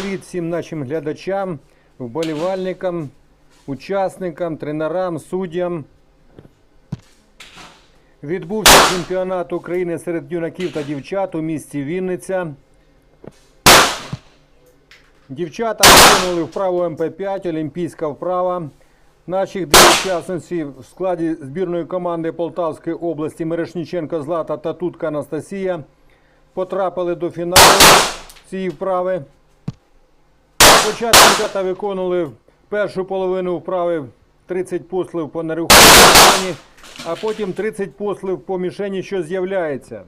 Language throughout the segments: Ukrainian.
Привіт всім нашим глядачам, вболівальникам, учасникам, тренерам, суддям. Відбувся чемпіонат України серед юнаків та дівчат у місті Вінниця. Дівчата виконали вправу МП5, олімпійська вправа. Наших дві учасниці в складі збірної команди Полтавської області Мерешніченко Злата та Тутка Анастасія потрапили до фіналу цієї вправи. Спочатку дівчата виконували першу половину вправи 30 послів по нерухомій мішені, а потім 30 послів по мішені, що з'являється.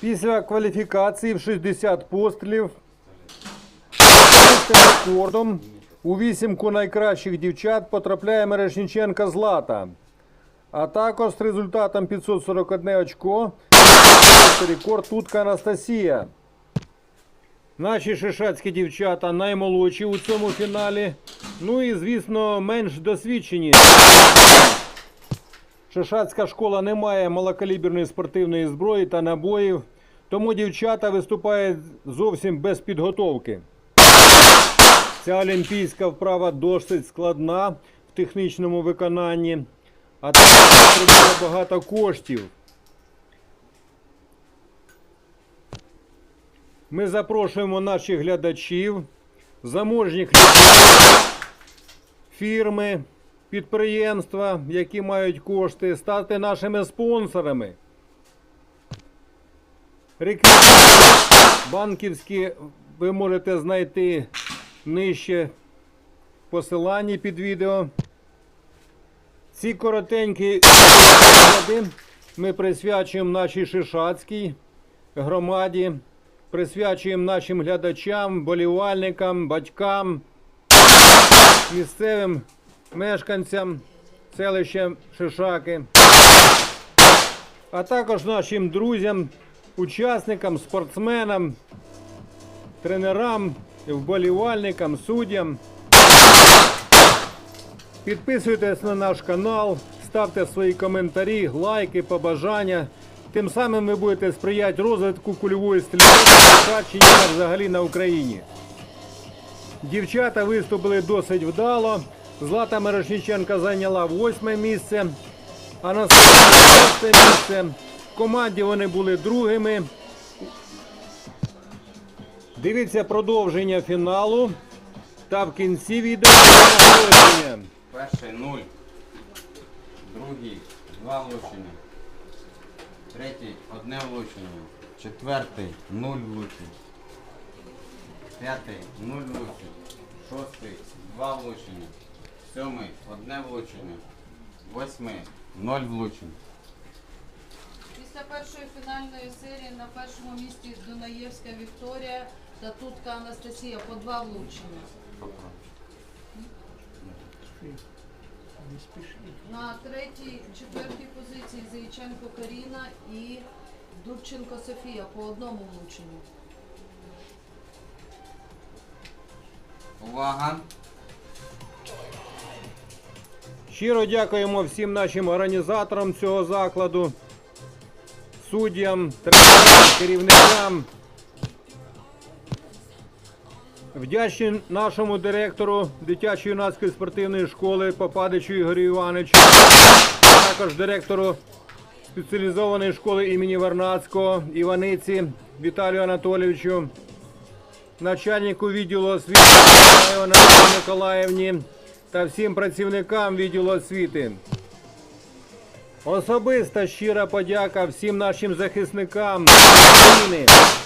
Після кваліфікації в 60 пострілів рекордом у вісімку найкращих дівчат потрапляє Мерешніченка Злата. А також з результатом 541 очко рекорд Тутка Анастасія. Наші шишацькі дівчата наймолодші у цьому фіналі. Ну і, звісно, менш досвідчені. Шишацька школа не має малокаліберної спортивної зброї та набоїв, тому дівчата виступають зовсім без підготовки. Ця олімпійська вправа досить складна в технічному виконанні, а також потребує багато коштів. Ми запрошуємо наших глядачів, заможніх фірми, підприємства, які мають кошти, стати нашими спонсорами. Реквізити банківські ви можете знайти нижче посиланні під відео. Ці коротенькі ми присвячуємо нашій Шишацькій громаді, присвячуємо нашим глядачам, болівальникам, батькам, місцевим мешканцям селища Шишаки, а також нашим друзям, учасникам, спортсменам, тренерам, вболівальникам, суддям. Підписуйтесь на наш канал, ставте свої коментарі, лайки, побажання. Тим самим ви будете сприяти розвитку кульової стрільби та взагалі на Україні. Дівчата виступили досить вдало. Злата Мирошніченка зайняла восьме місце, а Анастасія шосте місце. В команді вони були другими. Дивіться продовження фіналу. Та в кінці відео. Перший нуль. Другий два влучення. Третій одне влучення. Четвертий нуль влучень. П'ятий нуль влучень. Шостий два влучення. Сьомий одне влучення. Восьмий ноль влучень. Після першої фінальної серії на першому місці Дунаєвська Вікторія та Тутка Анастасія по два влучення. На третій, четвертій позиції Заїченко Каріна і Дубченко Софія по одному влученню. Увага! Щиро дякуємо всім нашим організаторам цього закладу, суддям, тренерам, керівникам. Вдячні нашому директору дитячо-юнацької спортивної школи Попадичу Ігорю Івановичу, також директору спеціалізованої школи імені Вернадського Іваниці Віталію Анатолійовичу, начальнику відділу освіти Миколаєву Миколаївні та всім працівникам відділу освіти. Особиста щира подяка всім нашим захисникам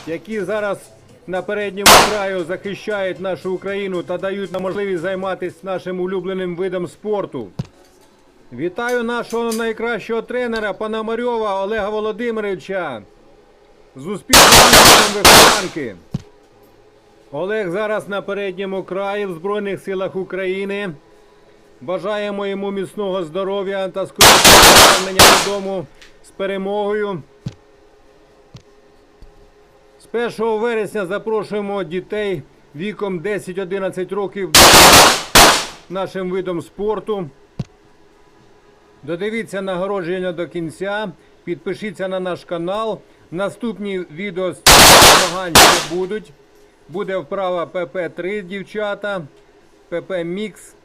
які зараз на передньому краю захищають нашу Україну та дають нам можливість займатися нашим улюбленим видом спорту. Вітаю нашого найкращого тренера Пономарьова Олега Володимировича з успішним вихованки. Олег зараз на передньому краї в Збройних силах України. Бажаємо йому міцного здоров'я та скорішого повернення додому з перемогою. З 1 вересня запрошуємо дітей віком 10-11 років нашим видом спорту. Додивіться нагородження до кінця, підпишіться на наш канал. Наступні відео з змагань будуть. Буде вправа ПП-3 дівчата, ПП Мікс.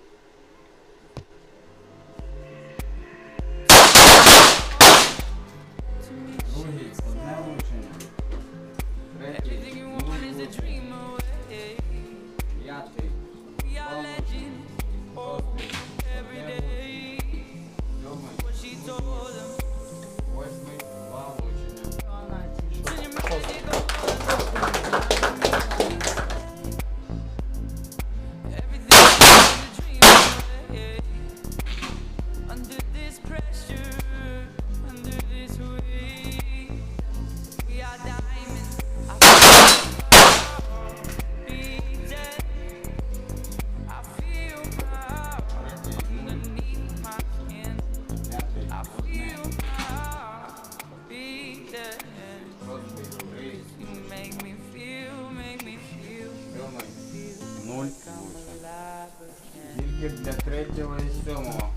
як для третього і сьомого.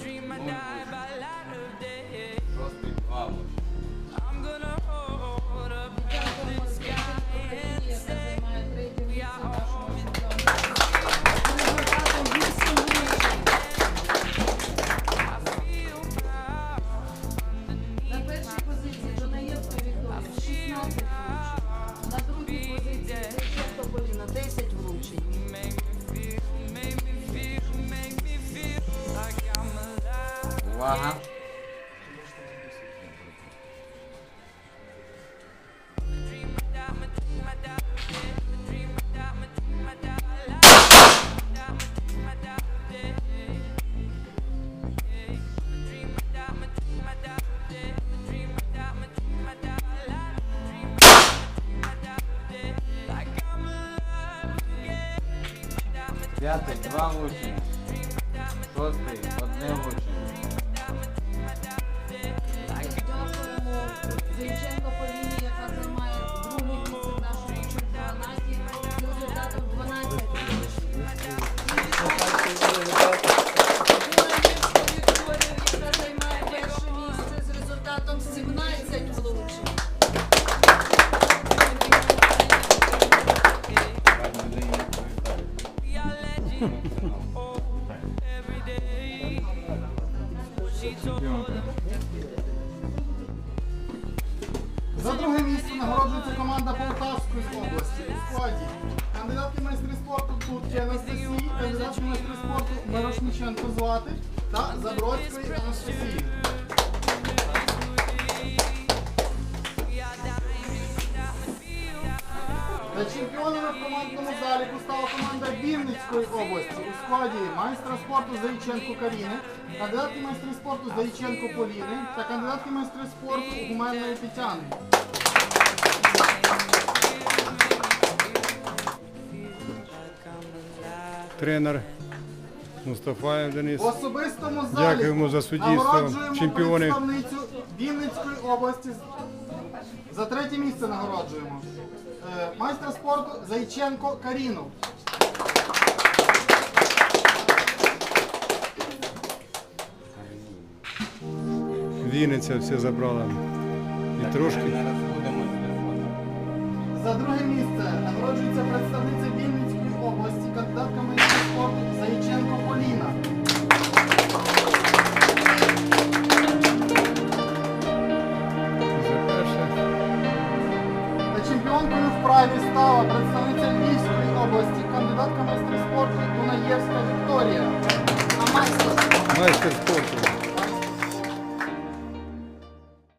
dream I die. Увага. П'ятий, два лучі. Шостий, одне лучі. Євченко Поліні, яка займає друге місце в нашому чемпіонаті з результатом 12 Вікторію, яка займає перше місце з результатом 17 влучень. She's so good. За друге місце нагороджується команда Полтавської області у складі. Кандидатки майстри спорту тут є Анастасії, кандидатки майстри спорту Мирошниченко звати та Забродської Анастасії. заліку стала команда Вінницької області у складі майстра спорту Заїченко Каріни, кандидатки майстри спорту Заїченко Поліни та кандидатки майстри спорту Гуменної Тетяни. Тренер Мустафаєв Денис. Особистому залі Дякуємо за суддівство. Чемпіони. представницю Вінницької області. За третє місце нагороджуємо. Е, майстра спорту Зайченко Каріну. Вінниця все забрала. І трошки.